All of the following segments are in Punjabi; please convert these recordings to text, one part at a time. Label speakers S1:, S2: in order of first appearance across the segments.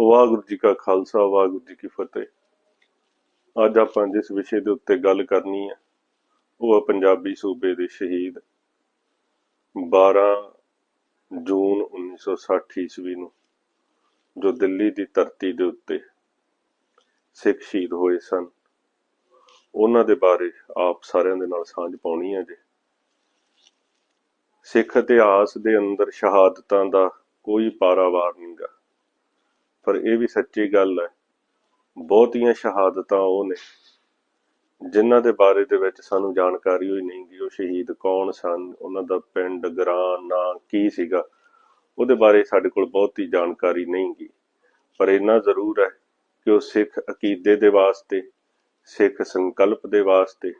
S1: ਵਾਹਿਗੁਰੂ ਜੀ ਕਾ ਖਾਲਸਾ, ਵਾਹਿਗੁਰੂ ਜੀ ਕੀ ਫਤਿਹ। ਅੱਜ ਆਪਾਂ ਜਿਸ ਵਿਸ਼ੇ ਦੇ ਉੱਤੇ ਗੱਲ ਕਰਨੀ ਹੈ ਉਹ ਹੈ ਪੰਜਾਬੀ ਸੂਬੇ ਦੇ ਸ਼ਹੀਦ। 12 ਜੂਨ 1960 ਈਸਵੀ ਨੂੰ ਜੋ ਦਿੱਲੀ ਦੀ ਧਰਤੀ ਦੇ ਉੱਤੇ ਸਿੱਖ ਸ਼ਹੀਦ ਹੋਏ ਸਨ। ਉਹਨਾਂ ਦੇ ਬਾਰੇ ਆਪ ਸਾਰਿਆਂ ਦੇ ਨਾਲ ਸਾਂਝ ਪਾਉਣੀ ਹੈ ਜੀ। ਸਿੱਖ ਇਤਿਹਾਸ ਦੇ ਅੰਦਰ ਸ਼ਹਾਦਤਾਂ ਦਾ ਕੋਈ ਪਾਰਾਵਾਰ ਨਹੀਂਗਾ ਪਰ ਇਹ ਵੀ ਸੱਚੀ ਗੱਲ ਹੈ, ਬਹੁਤੀਆਂ ਸ਼ਹਾਦਤਾਂ ਉਹ ਨੇ, ਜਿਨ੍ਹਾਂ ਦੇ ਬਾਰੇ ਦੇ ਵਿੱਚ ਸਾਨੂੰ ਜਾਣਕਾਰੀ ਹੋਈ ਨਹੀਂ ਗੀ ਉਹ ਸ਼ਹੀਦ ਕੌਣ ਸਨ, ਉਹਨਾਂ ਦਾ ਪਿੰਡ ਗ੍ਰਾਂ ਨਾਂ ਕੀ ਸੀਗਾ, ਉਹਦੇ ਬਾਰੇ ਸਾਡੇ ਕੋਲ ਬਹੁਤੀ ਜਾਣਕਾਰੀ ਨਹੀਂ ਗੀ। ਪਰ ਇੰਨਾ ਜ਼ਰੂਰ ਹੈ ਕਿ ਉਹ ਸਿੱਖ ਅਕੀਦੇ ਦੇ ਵਾਸਤੇ, ਸਿੱਖ ਸੰਕਲਪ ਦੇ ਵਾਸਤੇ,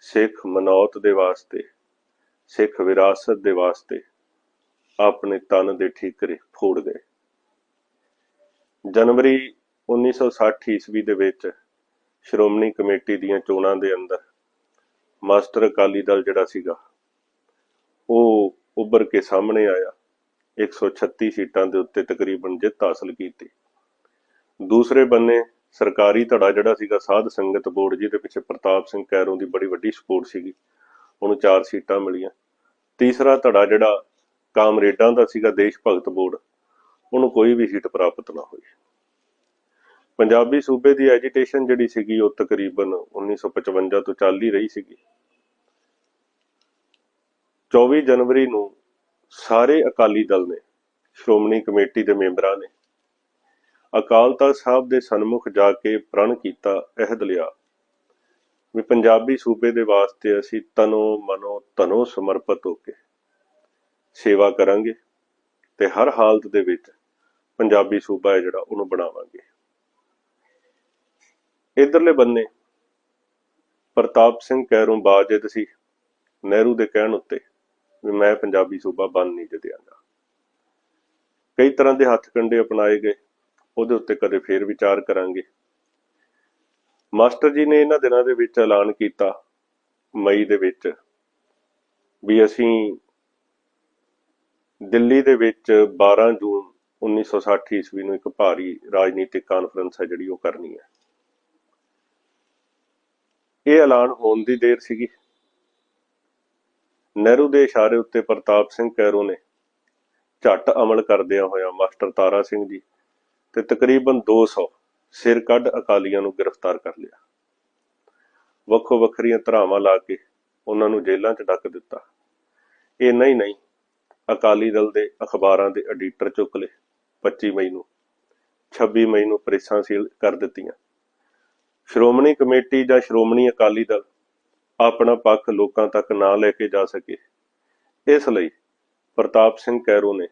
S1: ਸਿੱਖ ਮਨੌਤ ਦੇ ਵਾਸਤੇ, ਸਿੱਖ ਵਿਰਾਸਤ ਦੇ ਵਾਸਤੇ ਆਪਣੇ ਤਨ ਦੇ ਠੀਕਰੇ ਫੋੜ ਗਏ। ਜਨਵਰੀ 1960 ਈਸਵੀ ਦੇ ਵਿੱਚ ਸ਼੍ਰੋਮਣੀ ਕਮੇਟੀ ਦੀਆਂ ਚੋਣਾਂ ਦੇ ਅੰਦਰ ਮਾਸਟਰ ਅਕਾਲੀ ਦਲ ਜਿਹੜਾ ਸੀਗਾ, ਉਹ ਉੱਭਰ ਕੇ ਸਾਹਮਣੇ ਆਇਆ 136 ਸੀਟਾਂ ਦੇ ਉੱਤੇ ਤਕਰੀਬਨ ਜਿੱਤ ਹਾਸਲ ਕੀਤੀ। ਦੂਸਰੇ ਬੰਨੇ ਸਰਕਾਰੀ ਧੜਾ ਜਿਹੜਾ ਸੀਗਾ, ਸਾਧ ਸੰਗਤ ਬੋਰਡ, ਜਿਹਦੇ ਪਿੱਛੇ ਪ੍ਰਤਾਪ ਸਿੰਘ ਕੈਰੋਂ ਦੀ ਬੜੀ ਵੱਡੀ ਸਪੋਰਟ ਸੀਗੀ, ਉਹਨੂੰ 4 ਸੀਟਾਂ ਮਿਲੀਆਂ। ਤੀਸਰਾ ਧੜਾ ਜਿਹੜਾ ਕਾਮਰੇਡਾਂ ਦਾ ਸੀਗਾ, ਦੇਸ਼ ਭਗਤ ਬੋਰਡ ਉਹਨੂੰ ਕੋਈ ਵੀ ਸੀਟ ਪ੍ਰਾਪਤ ਨਾ ਹੋਈ। ਪੰਜਾਬੀ ਸੂਬੇ ਦੀ ਐਜੀਟੇਸ਼ਨ ਜਿਹੜੀ ਸੀਗੀ ਉਹ ਤਕਰੀਬਨ 1955 ਤੋਂ ਚੱਲ ਹੀ ਰਹੀ ਸੀਗੀ। 24 ਜਨਵਰੀ ਨੂੰ ਸਾਰੇ ਅਕਾਲੀ ਦਲ ਨੇ, ਸ਼੍ਰੋਮਣੀ ਕਮੇਟੀ ਦੇ ਮੈਂਬਰਾਂ ਨੇ ਅਕਾਲ ਤਖਤ ਸਾਹਿਬ ਦੇ ਸਨਮੁਖ ਜਾ ਕੇ ਪ੍ਰਣ ਕੀਤਾ, ਅਹਿਦ ਲਿਆ ਵੀ ਪੰਜਾਬੀ ਸੂਬੇ ਦੇ ਵਾਸਤੇ ਅਸੀਂ ਤਨੋ ਮਨੋ ਤਨੋ ਸਮਰਪਿਤ ਹੋ ਕੇ ਸੇਵਾ ਕਰਾਂਗੇ ਤੇ ਹਰ ਹਾਲਤ ਦੇ ਵਿੱਚ ਪੰਜਾਬੀ ਸੂਬਾ ਹੈ ਜਿਹੜਾ, ਉਹਨੂੰ ਬਣਾਵਾਂਗੇ। ਇਧਰਲੇ ਬੰਨੇ, ਪ੍ਰਤਾਪ ਸਿੰਘ ਕੈਰੋਂ ਬਾਜਿਦ ਸੀ ਨਹਿਰੂ ਦੇ ਕਹਿਣ ਉੱਤੇ, ਵੀ ਮੈਂ ਪੰਜਾਬੀ ਸੂਬਾ ਬਣ ਨਹੀਂ ਦਿਆਂਗਾ ਕਈ ਤਰ੍ਹਾਂ ਦੇ ਹੱਥ ਕੰਡੇ ਅਪਣਾਏ ਗਏ, ਉਹਦੇ ਉੱਤੇ ਕਦੇ ਫੇਰ ਵਿਚਾਰ ਕਰਾਂਗੇ। ਮਾਸਟਰ ਜੀ ਨੇ ਇਹਨਾਂ ਦਿਨਾਂ ਦੇ ਵਿੱਚ ਐਲਾਨ ਕੀਤਾ, ਮਈ ਦੇ ਵਿੱਚ, ਵੀ ਅਸੀਂ ਦਿੱਲੀ ਦੇ ਵਿੱਚ 12 ਜੂਨ 1960 ਈਸਵੀ ਨੂੰ ਇੱਕ ਭਾਰੀ ਰਾਜਨੀਤਿਕ ਕਾਨਫਰੰਸ ਹੈ ਜਿਹੜੀ ਉਹ ਕਰਨੀ ਹੈ। ਇਹ ਐਲਾਨ ਹੋਣ ਦੀ ਦੇਰ ਸੀਗੀ। ਨਹਿਰੂ ਦੇ ਇਸ਼ਾਰੇ ਉੱਤੇ ਪ੍ਰਤਾਪ ਸਿੰਘ ਕੈਰੋਂ ਨੇ ਝੱਟ ਅਮਲ ਕਰਦਿਆਂ ਹੋਇਆ ਮਾਸਟਰ ਤਾਰਾ ਸਿੰਘ ਜੀ ਤੇ ਤਕਰੀਬਨ 200 ਸਿਰ ਕੱਢ ਅਕਾਲੀਆਂ ਨੂੰ ਗ੍ਰਿਫਤਾਰ ਕਰ ਲਿਆ। ਵੱਖੋ ਵੱਖਰੀਆਂ ਧਰਾਵਾਂ ਲਾ ਕੇ ਉਹਨਾਂ ਨੂੰ ਜੇਲ੍ਹਾਂ 'ਚ ਡੱਕ ਦਿੱਤਾ। ਇਹ ਨਹੀਂ ਨਹੀਂ, ਅਕਾਲੀ ਦਲ ਦੇ ਅਖਬਾਰਾਂ ਦੇ ਐਡੀਟਰ ਚੁੱਕ ਲਏ। 25 ਮਈ ਨੂੰ 26 ਮਈ ਨੂੰ ਪ੍ਰੈਸਾਂ ਸੀਲ ਕਰ ਦਿੱਤੀਆਂ। ਸ਼੍ਰੋਮਣੀ ਕਮੇਟੀ ਜਾਂ ਸ਼੍ਰੋਮਣੀ ਅਕਾਲੀ ਦਲ ਆਪਣਾ ਪੱਖ ਲੋਕਾਂ ਤੱਕ ਨਾ ਲੈ ਕੇ ਜਾ ਸਕੇ। ਇਸ ਲਈ ਪ੍ਰਤਾਪ ਸਿੰਘ ਕੈਰੋਂ ਨੇ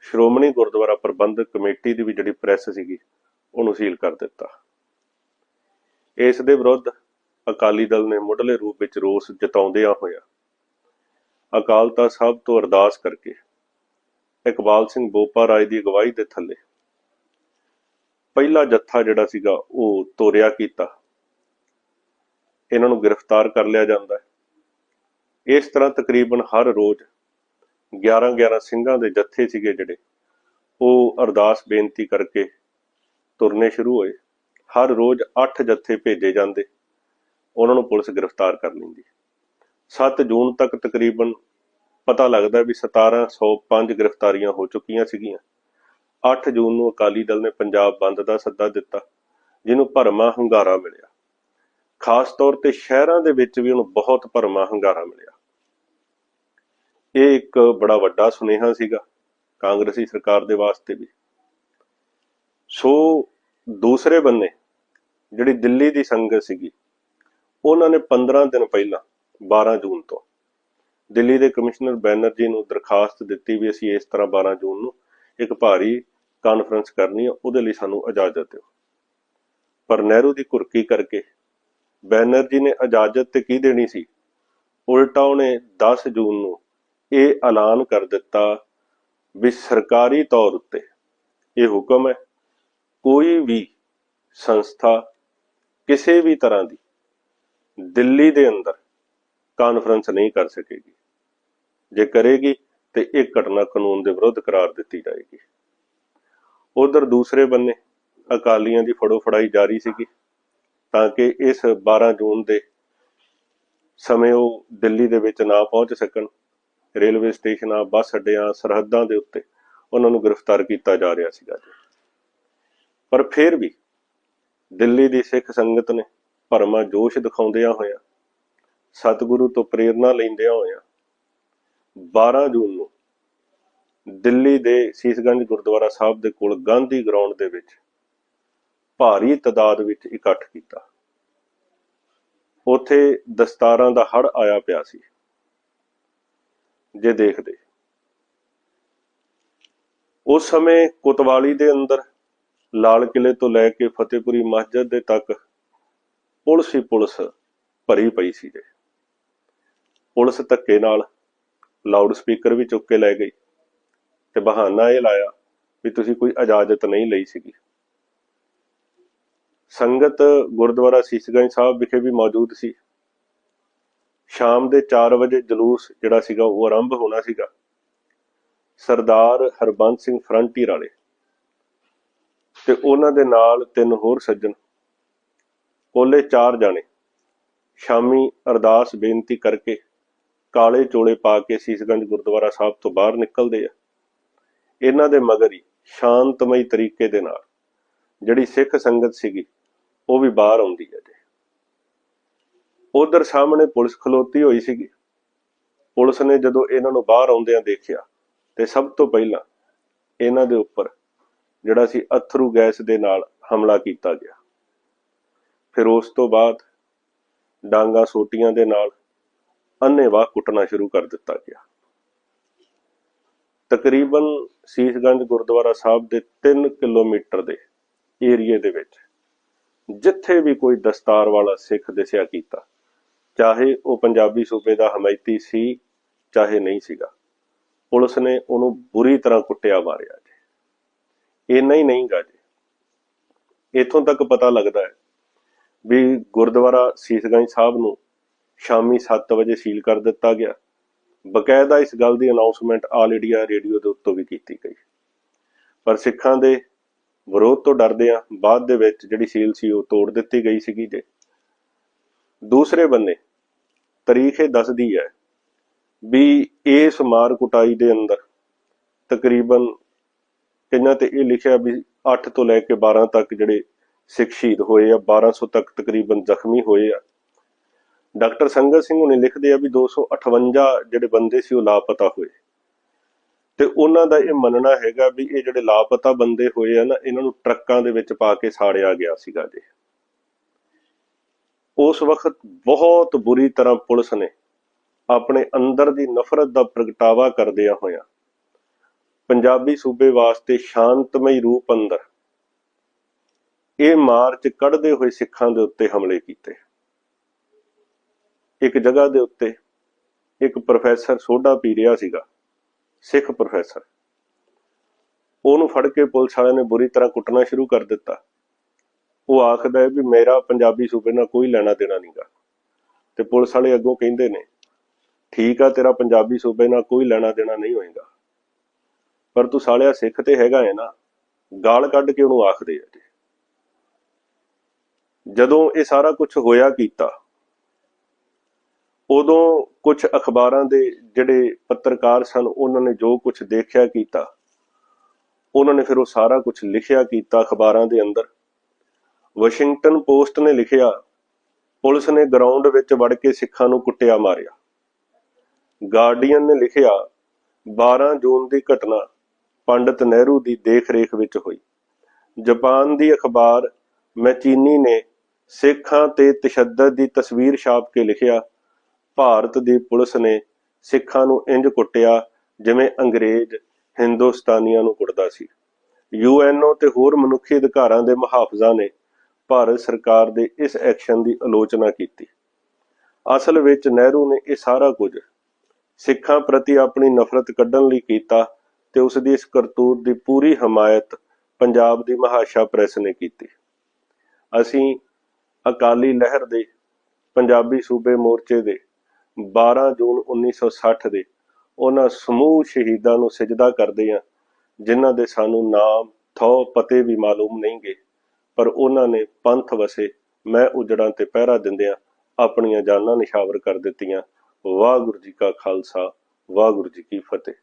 S1: ਸ਼੍ਰੋਮਣੀ ਗੁਰਦੁਆਰਾ ਪ੍ਰਬੰਧਕ ਕਮੇਟੀ ਦੀ ਵੀ ਜਿਹੜੀ ਪ੍ਰੈਸ ਸੀਗੀ, ਉਹਨੂੰ ਸੀਲ ਕਰ ਦਿੱਤਾ। ਇਸ ਦੇ ਵਿਰੁੱਧ ਅਕਾਲੀ ਦਲ ਨੇ ਮੁੱਢਲੇ ਰੂਪ ਵਿੱਚ ਰੋਸ ਜਤਾਉਂਦਿਆਂ ਹੋਇਆ ਅਕਾਲ ਤਖਤ ਸਾਹਿਬ ਤੋਂ ਅਰਦਾਸ ਕਰਕੇ ਇਕਬਾਲ ਸਿੰਘ ਬੋਪਾ ਰਾਜ ਦੀ ਅਗਵਾਈ ਦੇ ਥੱਲੇ। ਪਹਿਲਾ ਜੱਥਾ ਜਿਹੜਾ ਸੀਗਾ, ਉਹ ਤੋਰਿਆ ਕੀਤਾ। ਇਹਨਾਂ ਨੂੰ ਗ੍ਰਿਫਤਾਰ ਕਰ ਲਿਆ ਜਾਂਦਾ ਹੈ। ਇਸ ਤਰ੍ਹਾਂ ਤਕਰੀਬਨ ਹਰ ਰੋਜ਼ 11 11 ਸਿੰਘਾਂ ਦੇ ਜੱਥੇ ਸੀਗੇ ਜਿਹੜੇ। ਉਹ ਅਰਦਾਸ ਬੇਨਤੀ ਕਰਕੇ ਤੁਰਨੇ ਸ਼ੁਰੂ ਹੋਏ। ਹਰ ਰੋਜ਼ 8 ਜੱਥੇ ਭੇਜੇ ਜਾਂਦੇ। ਉਹਨਾਂ ਨੂੰ ਪੁਲਿਸ ਗ੍ਰਿਫਤਾਰ ਕਰ ਲੈਂਦੀ। 7 ਜੂਨ ਤੱਕ ਤਕਰੀਬਨ ਪਤਾ ਲੱਗਦਾ ਵੀ 1705 ਗ੍ਰਿਫਤਾਰੀਆਂ ਹੋ ਚੁੱਕੀਆਂ ਸੀਗੀਆਂ। 8 ਜੂਨ ਨੂੰ ਅਕਾਲੀ ਦਲ ਨੇ ਪੰਜਾਬ ਬੰਦ ਦਾ ਸੱਦਾ ਦਿੱਤਾ, ਜਿਹਨੂੰ ਭਰਮਾ ਹੰਗਾਰਾ ਮਿਲਿਆ। ਖਾਸ ਤੌਰ ਤੇ ਸ਼ਹਿਰਾਂ ਦੇ ਵਿੱਚ ਵੀ ਉਹਨੂੰ ਬਹੁਤ ਭਰਮਾ ਹੰਗਾਰਾ ਮਿਲਿਆ। ਇਹ ਇੱਕ ਬੜਾ ਵੱਡਾ ਸੁਨੇਹਾ ਸੀਗਾ, ਕਾਂਗਰਸੀ ਸਰਕਾਰ ਦੇ ਵਾਸਤੇ ਵੀ। ਸੋ ਦੂਸਰੇ ਬੰਨੇ ਜਿਹੜੀ ਦਿੱਲੀ ਦੀ ਸੰਗਤ ਸੀਗੀ, ਉਹਨਾਂ ਨੇ 15 ਦਿਨ ਪਹਿਲਾਂ 12 ਜੂਨ ਤੋਂ ਦਿੱਲੀ ਦੇ ਕਮਿਸ਼ਨਰ ਬੈਨਰਜੀ ਨੂੰ ਦਰਖਾਸਤ ਦਿੱਤੀ ਵੀ ਅਸੀਂ ਇਸ ਤਰ੍ਹਾਂ 12 ਜੂਨ ਨੂੰ ਇੱਕ ਭਾਰੀ ਕਾਨਫਰੰਸ ਕਰਨੀ ਹੈ ਉਹਦੇ ਲਈ ਸਾਨੂੰ ਇਜਾਜ਼ਤ ਦਿਓ। ਪਰ ਨਹਿਰੂ ਦੀ ਕੁਰਕੀ ਕਰਕੇ ਬੈਨਰਜੀ ਨੇ ਇਜਾਜ਼ਤ ਤੇ ਕੀ ਦੇਣੀ ਸੀ? ਉਲਟਾ ਉਹਨੇ 10 ਜੂਨ ਨੂੰ ਇਹ ਐਲਾਨ ਕਰ ਦਿੱਤਾ ਵੀ ਸਰਕਾਰੀ ਤੌਰ ਉੱਤੇ ਇਹ ਹੁਕਮ ਹੈ, ਕੋਈ ਵੀ ਸੰਸਥਾ ਕਿਸੇ ਵੀ ਤਰ੍ਹਾਂ ਦੀ ਦਿੱਲੀ ਦੇ ਅੰਦਰ ਕਾਨਫਰੰਸ ਨਹੀਂ ਕਰ ਸਕੇਗੀ। ਜੇ ਕਰੇਗੀ ਤੇ ਇਹ ਘਟਨਾ ਕਾਨੂੰਨ ਦੇ ਵਿਰੁੱਧ ਕਰਾਰ ਦਿੱਤੀ ਜਾਏਗੀ। ਉਧਰ ਦੂਸਰੇ ਬੰਨੇ ਅਕਾਲੀਆਂ ਦੀ ਫੜੋ ਫੜਾਈ ਜਾਰੀ ਸੀਗੀ, ਤਾਂ ਕਿ ਇਸ 12 ਜੂਨ ਦੇ ਸਮੇਂ ਉਹ ਦਿੱਲੀ ਦੇ ਵਿੱਚ ਨਾ ਪਹੁੰਚ ਸਕਣ, ਰੇਲਵੇ ਸਟੇਸ਼ਨਾਂ ਬੱਸ ਅੱਡਿਆਂ, ਸਰਹੱਦਾਂ ਦੇ ਉੱਤੇ ਉਹਨਾਂ ਨੂੰ ਗ੍ਰਿਫਤਾਰ ਕੀਤਾ ਜਾ ਰਿਹਾ ਸੀਗਾ ਜੀ। ਪਰ ਫਿਰ ਵੀ ਦਿੱਲੀ ਦੀ ਸਿੱਖ ਸੰਗਤ ਨੇ ਭਰਮਾ ਜੋਸ਼ ਦਿਖਾਉਂਦਿਆਂ ਹੋਇਆ, ਸਤਿਗੁਰੂ ਤੋਂ ਪ੍ਰੇਰਣਾ ਲੈਂਦਿਆਂ ਹੋਇਆ 12 ਜੂਨ ਨੂੰ ਦਿੱਲੀ ਦੇ ਸੀਸਗੰਜ ਗੁਰਦੁਆਰਾ ਸਾਹਿਬ ਦੇ ਕੋਲ ਗਾਂਧੀ ਗਰਾਊਂਡ ਦੇ ਵਿੱਚ ਭਾਰੀ ਤਦਾਦ ਵਿੱਚ ਇਕੱਠ ਕੀਤਾ। ਉਥੇ ਦਸਤਾਰਾਂ ਦਾ ਹੜ ਆਇਆ ਪਿਆ ਸੀ। ਜੇ ਦੇਖਦੇ। ਉਸ ਸਮੇਂ ਕੁਤਵਾਲੀ ਦੇ ਅੰਦਰ ਲਾਲ ਕਿਲੇ ਤੋਂ ਲੈ ਕੇ ਫਤਿਹਪੁਰੀ ਮਸਜਿਦ ਦੇ ਤੱਕ ਪੁਲਿਸ ਹੀ ਪੁਲਿਸ ਭਰੀ ਪਈ ਸੀ ਜੇ। ਪੁਲਿਸ ਧੱਕੇ ਨਾਲ ਲਾਊਡ ਸਪੀਕਰ ਵੀ ਚੁੱਕ ਕੇ ਲੈ ਗਈ ਤੇ ਬਹਾਨਾ ਇਹ ਲਾਇਆ ਵੀ ਤੁਸੀਂ ਕੋਈ ਇਜਾਜ਼ਤ ਨਹੀਂ ਲਈ ਸੀਗੀ। ਸੰਗਤ ਗੁਰਦੁਆਰਾ ਸੀਸਗੰਜ ਸਾਹਿਬ ਵਿਖੇ ਵੀ ਮੌਜੂਦ ਸੀ। ਸ਼ਾਮ ਦੇ 4 ਵਜੇ ਜਲੂਸ ਜਿਹੜਾ ਸੀਗਾ ਉਹ ਆਰੰਭ ਹੋਣਾ ਸੀਗਾ। ਸਰਦਾਰ ਹਰਬੰਸ ਸਿੰਘ ਫਰੰਟੀਅਰ ਵਾਲੇ ਤੇ ਉਹਨਾਂ ਦੇ ਨਾਲ ਤਿੰਨ ਹੋਰ ਸੱਜਣ, ਕੋਲੇ ਚਾਰ ਜਾਣੇ। ਸ਼ਾਮੀ ਅਰਦਾਸ ਬੇਨਤੀ ਕਰਕੇ ਕਾਲੇ ਚੋਲੇ ਪਾ ਕੇ ਸੀਸਗੰਜ ਗੁਰਦੁਆਰਾ ਸਾਹਿਬ ਤੋਂ ਬਾਹਰ ਨਿਕਲਦੇ ਆ। ਇਹਨਾਂ ਦੇ ਮਗਰ ਹੀ ਸ਼ਾਂਤਮਈ ਤਰੀਕੇ ਦੇ ਨਾਲ ਜਿਹੜੀ ਸਿੱਖ ਸੰਗਤ ਸੀਗੀ, ਉਹ ਵੀ ਬਾਹਰ ਆਉਂਦੀ ਹੈ ਜੀ। ਉਧਰ ਸਾਹਮਣੇ ਪੁਲਿਸ ਖਲੋਤੀ ਹੋਈ ਸੀਗੀ। ਪੁਲਿਸ ਨੇ ਜਦੋਂ ਇਹਨਾਂ ਨੂੰ ਬਾਹਰ ਆਉਂਦਿਆਂ ਦੇਖਿਆ, ਤੇ ਸਭ ਤੋਂ ਪਹਿਲਾਂ ਇਹਨਾਂ ਦੇ ਉੱਪਰ ਜਿਹੜਾ ਸੀ ਅਥਰੂ ਗੈਸ ਦੇ ਨਾਲ ਹਮਲਾ ਕੀਤਾ ਗਿਆ। ਫਿਰ ਉਸ ਤੋਂ ਬਾਅਦ ਡਾਂਗਾ ਸੋਟੀਆਂ ਦੇ ਨਾਲ ਅੰਨੇਵਾਹ ਕੁੱਟਣਾ ਸ਼ੁਰੂ ਕਰ ਦਿੱਤਾ ਗਿਆ। ਤਕਰੀਬਨ ਸੀਸਗੰਜ ਗੁਰਦੁਆਰਾ ਸਾਹਿਬ ਦੇ 3 ਕਿਲੋਮੀਟਰ ਦੇ ਏਰੀਏ ਦੇ ਵਿੱਚ ਜਿੱਥੇ ਵੀ ਕੋਈ ਦਸਤਾਰ ਵਾਲਾ ਸਿੱਖ ਦਿਸਿਆ ਕੀਤਾ, ਚਾਹੇ ਉਹ ਪੰਜਾਬੀ ਸੂਬੇ ਦਾ ਹਮਾਇਤੀ ਸੀ, ਚਾਹੇ ਨਹੀਂ ਸੀਗਾ, ਪੁਲਿਸ ਨੇ ਉਹਨੂੰ ਬੁਰੀ ਤਰ੍ਹਾਂ ਕੁੱਟਿਆ ਮਾਰਿਆ ਜੀ। ਇੰਨਾ ਹੀ ਨਹੀਂ ਗਾ ਜੀ। ਇਥੋਂ ਤੱਕ ਪਤਾ ਲੱਗਦਾ ਹੈ ਵੀ ਗੁਰਦੁਆਰਾ ਸੀਸਗੰਜ ਸਾਹਿਬ ਨੂੰ ਸ਼ਾਮੀ 7 ਵਜੇ ਸੀਲ ਕਰ ਦਿੱਤਾ ਗਿਆ। ਬਕਾਇਦਾ ਇਸ ਗੱਲ ਦੀ ਅਨਾਉਂਸਮੈਂਟ ਆਲ ਇੰਡੀਆ ਰੇਡੀਓ ਦੇ ਉੱਤੋਂ ਵੀ ਕੀਤੀ ਗਈ। ਪਰ ਸਿੱਖਾਂ ਦੇ ਵਿਰੋਧ ਤੋਂ ਡਰਦੇ ਆ ਬਾਅਦ ਦੇ ਵਿੱਚ ਜਿਹੜੀ ਸੀਲ ਸੀ ਉਹ ਤੋੜ ਦਿੱਤੀ ਗਈ ਸੀਗੀ ਜੇ। ਦੂਸਰੇ ਬੰਨੇ ਤਾਰੀਖ ਇਹ ਦੱਸਦੀ ਹੈ ਵੀ ਇਸ ਮਾਰ ਕੁਟਾਈ ਦੇ ਅੰਦਰ ਤਕਰੀਬਨ ਕਿੰਨਾ ਤੇ ਇਹ ਲਿਖਿਆ ਵੀ 8 ਤੋਂ ਲੈ ਕੇ 12 ਤੱਕ ਜਿਹੜੇ ਸਿੱਖ ਸ਼ਹੀਦ ਹੋਏ ਆ 1200 ਤੱਕ ਤਕਰੀਬਨ ਜ਼ਖਮੀ ਹੋਏ ਆ। ਡਾਕਟਰ ਸੰਗਤ ਸਿੰਘ ਹੁਣੇ ਲਿਖਦੇ ਆ ਵੀ 258 ਜਿਹੜੇ ਬੰਦੇ ਸੀ ਉਹ ਲਾਪਤਾ ਹੋਏ। ਤੇ ਉਹਨਾਂ ਦਾ ਇਹ ਮੰਨਣਾ ਹੈਗਾ ਵੀ ਇਹ ਜਿਹੜੇ ਲਾਪਤਾ ਬੰਦੇ ਹੋਏ ਆ ਨਾ, ਇਹਨਾਂ ਨੂੰ ਟਰੱਕਾਂ ਦੇ ਵਿੱਚ ਪਾ ਕੇ ਸਾੜਿਆ ਗਿਆ ਸੀਗਾ ਜੀ। ਉਸ ਵਕਤ ਬਹੁਤ ਬੁਰੀ ਤਰ੍ਹਾਂ ਪੁਲਿਸ ਨੇ ਆਪਣੇ ਅੰਦਰ ਦੀ ਨਫ਼ਰਤ ਦਾ ਪ੍ਰਗਟਾਵਾ ਕਰਦਿਆਂ ਹੋਇਆ ਪੰਜਾਬੀ ਸੂਬੇ ਵਾਸਤੇ ਸ਼ਾਂਤਮਈ ਰੂਪ ਅੰਦਰ ਇਹ ਮਾਰਚ ਕੱਢਦੇ ਹੋਏ ਸਿੱਖਾਂ ਦੇ ਉੱਤੇ ਹਮਲੇ ਕੀਤੇ। ਇੱਕ ਜਗ੍ਹਾ ਦੇ ਉੱਤੇ ਇੱਕ ਪ੍ਰੋਫੈਸਰ ਸੋਡਾ ਪੀ ਰਿਹਾ ਸੀਗਾ, ਸਿੱਖ ਪ੍ਰੋਫੈਸਰ। ਉਹਨੂੰ ਫੜ ਕੇ ਪੁਲਿਸ ਵਾਲਿਆਂ ਨੇ ਬੁਰੀ ਤਰ੍ਹਾਂ ਕੁੱਟਣਾ ਸ਼ੁਰੂ ਕਰ ਦਿੱਤਾ। ਉਹ ਆਖਦਾ ਹੈ ਵੀ ਮੇਰਾ ਪੰਜਾਬੀ ਸੂਬੇ ਨਾਲ ਕੋਈ ਲੈਣਾ ਦੇਣਾ ਨਹੀਂਗਾ ਤੇ ਪੁਲਿਸ ਵਾਲੇ ਅੱਗੋਂ ਕਹਿੰਦੇ ਨੇ, ਠੀਕ ਆ, ਤੇਰਾ ਪੰਜਾਬੀ ਸੂਬੇ ਨਾਲ ਕੋਈ ਲੈਣਾ ਦੇਣਾ ਨਹੀਂ ਹੋਏਗਾ। ਪਰ ਤੂੰ ਸਾਲਿਆ ਸਿੱਖ ਤੇ ਹੈਗਾ ਹੈ ਨਾ, ਗਾਲ ਕੱਢ ਕੇ ਉਹਨੂੰ ਆਖਦੇ ਆ ਜੀ। ਜਦੋਂ ਇਹ ਸਾਰਾ ਕੁਝ ਹੋਇਆ ਕੀਤਾ ਉਦੋਂ ਕੁਝ ਅਖਬਾਰਾਂ ਦੇ ਜਿਹੜੇ ਪੱਤਰਕਾਰ ਸਨ, ਉਹਨਾਂ ਨੇ ਜੋ ਕੁਝ ਦੇਖਿਆ ਕੀਤਾ, ਉਹਨਾਂ ਨੇ ਫਿਰ ਉਹ ਸਾਰਾ ਕੁਝ ਲਿਖਿਆ ਕੀਤਾ ਅਖਬਾਰਾਂ ਦੇ ਅੰਦਰ। ਵਾਸ਼ਿੰਗਟਨ ਪੋਸਟ ਨੇ ਲਿਖਿਆ, ਪੁਲਿਸ ਨੇ ਗਰਾਊਂਡ ਵਿੱਚ ਵੜ ਕੇ ਸਿੱਖਾਂ ਨੂੰ ਕੁੱਟਿਆ ਮਾਰਿਆ। ਗਾਰਡੀਅਨ ਨੇ ਲਿਖਿਆ 12 ਜੂਨ ਦੀ ਘਟਨਾ ਪੰਡਤ ਨਹਿਰੂ ਦੀ ਦੇਖ-ਰੇਖ ਵਿੱਚ ਹੋਈ। ਜਾਪਾਨ ਦੀ ਅਖਬਾਰ ਮੈਚੀਨੀ ਨੇ ਸਿੱਖਾਂ ਤੇ ਤਸ਼ੱਦਦ ਦੀ ਤਸਵੀਰ ਛਾਪ ਕੇ ਲਿਖਿਆ ਭਾਰਤ ਦੀ ਪੁਲਿਸ ਨੇ ਸਿੱਖਾਂ ਨੂੰ ਇੰਜ ਕੁੱਟਿਆ ਜਿਵੇਂ ਅੰਗਰੇਜ਼ ਹਿੰਦੁਸਤਾਨੀਆਂ ਨੂੰ ਕੁੱਟਦਾ ਸੀ। ਯੂਐਨਓ ਤੇ ਹੋਰ ਮਨੁੱਖੀ ਅਧਿਕਾਰਾਂ ਦੇ ਮੁਹਾਫਜ਼ਾਂ ਨੇ ਭਾਰਤ ਸਰਕਾਰ ਦੇ ਇਸ ਐਕਸ਼ਨ ਦੀ ਆਲੋਚਨਾ ਕੀਤੀ। ਅਸਲ ਵਿੱਚ ਨਹਿਰੂ ਨੇ ਇਹ ਸਾਰਾ ਕੁਝ ਸਿੱਖਾਂ ਪ੍ਰਤੀ ਆਪਣੀ ਨਫ਼ਰਤ ਕੱਢਣ ਲਈ ਕੀਤਾ ਤੇ ਉਸ ਦੀ ਇਸ ਕਰਤੂਤ ਦੀ ਪੂਰੀ ਹਮਾਇਤ ਪੰਜਾਬ ਦੀ ਮਹਾਸ਼ਾ ਪ੍ਰੈਸ ਨੇ ਕੀਤੀ। ਅਸੀਂ ਅਕਾਲੀ ਲਹਿਰ ਦੇ ਪੰਜਾਬੀ ਸੂਬੇ ਮੋਰਚੇ ਦੇ 12 ਜੂਨ 1960 ਦੇ ਉਹਨਾਂ ਸਮੂਹ ਸ਼ਹੀਦਾਂ ਨੂੰ ਸਜਦਾ ਕਰਦੇ ਆ ਜਿਨ੍ਹਾਂ ਦੇ ਸਾਨੂੰ ਨਾਮ, ਥੋ, ਪਤੇ ਵੀ ਮਾਲੂਮ ਨਹੀਂਗੇ ਪਰ ਉਹਨਾਂ ਨੇ ਪੰਥ ਵਸੇ ਮੈਂ ਉਜੜਾਂ ਤੇ ਪਹਿਰਾ ਦਿੰਦਿਆਂ ਆਪਣੀਆਂ ਜਾਨਾਂ ਨਿਸ਼ਾਵਰ ਕਰ ਦਿੱਤੀਆਂ। ਵਾਹਿਗੁਰੂ ਜੀ ਕਾ ਖਾਲਸਾ, ਵਾਹਿਗੁਰੂ ਜੀ ਕੀ ਫਤਿਹ।